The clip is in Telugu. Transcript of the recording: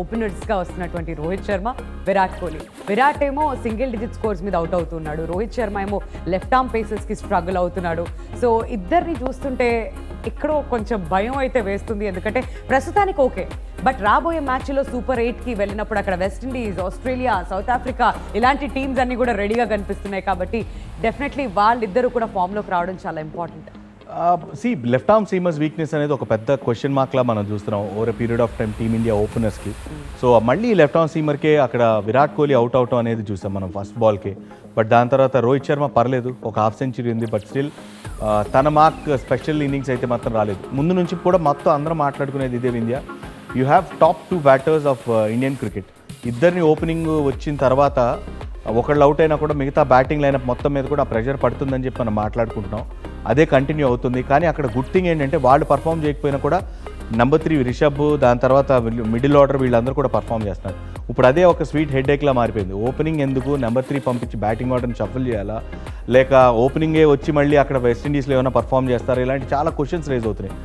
ఓపెనర్స్గా వస్తున్నటువంటి రోహిత్ శర్మ విరాట్ కోహ్లీ. విరాట్ ఏమో సింగిల్ డిజిట్ స్కోర్స్ మీద అవుట్ అవుతున్నాడు. రోహిత్ శర్మ ఏమో లెఫ్ట్ ఆర్మ్ పేసెస్కి స్ట్రగుల్ అవుతున్నాడు. సో ఇద్దరిని చూస్తుంటే ఎక్కడో కొంచెం భయం అయితే వేస్తుంది. ఎందుకంటే ప్రస్తుతానికి ఓకే బట్ రాబోయే మ్యాచ్లో సూపర్ ఎయిట్కి వెళ్ళినప్పుడు అక్కడ West Indies Australia South Africa ఇలాంటి టీమ్స్ అన్నీ కూడా రెడీగా కనిపిస్తున్నాయి. కాబట్టి డెఫినెట్లీ వాళ్ళిద్దరూ కూడా ఫామ్లోకి రావడం చాలా ఇంపార్టెంట్ సి లెఫ్ట్ ఆర్మ్ సీమర్స్ వీక్నెస్ అనేది ఒక పెద్ద క్వశ్చన్ మార్క్ లా మనం చూస్తున్నాం over period of time team India ఓపెనర్స్కి so మళ్ళీ లెఫ్ట్ ఆర్మ్ సీమర్కే అక్కడ విరాట్ కోహ్లీ అవుట్ అవటం అనేది చూసాం మనం ఫస్ట్ బాల్కి బట్ దాని తర్వాత రోహిత్ శర్మ పర్లేదు ఒక హాఫ్ సెంచరీ ఉంది బట్ స్టిల్ తన మార్క్ స్పెషల్ ఇన్నింగ్స్ అయితే మాత్రం రాలేదు. ముందు నుంచి కూడా మొత్తం అందరం మాట్లాడుకునేది ఇదే India you have top two batters of Indian cricket ఇద్దరిని ఓపెనింగ్ వచ్చిన తర్వాత ఒకళ్ళు అవుట్ అయినా కూడా మిగతా బ్యాటింగ్ లైనప్ మొత్తం మీద కూడా ప్రెషర్ పడుతుందని చెప్పి మనం మాట్లాడుకుంటున్నాం. అదే కంటిన్యూ అవుతుంది. కానీ అక్కడ గుడ్ థింగ్ ఏంటంటే వాళ్ళు పర్ఫామ్ చేయకపోయినా కూడా నెంబర్ త్రీ రిషబ్ దాని తర్వాత మిడిల్ ఆర్డర్ వీళ్ళందరూ కూడా పర్ఫామ్ చేస్తున్నారు. ఇప్పుడు అదే ఒక స్వీట్ హెడ్ ఏక్లా మారిపోయింది. ఓపెనింగ్ ఎందుకు? నెంబర్ త్రీ పంపించి బ్యాటింగ్ ఆర్డర్ని షఫల్ చేయాలా? లేక ఓపెనింగే వచ్చి మళ్ళీ అక్కడ వెస్టిండీస్లో ఏమైనా పర్ఫామ్ చేస్తారా? ఇలాంటి చాలా క్వశ్చన్స్ రేజ్ అవుతున్నాయి.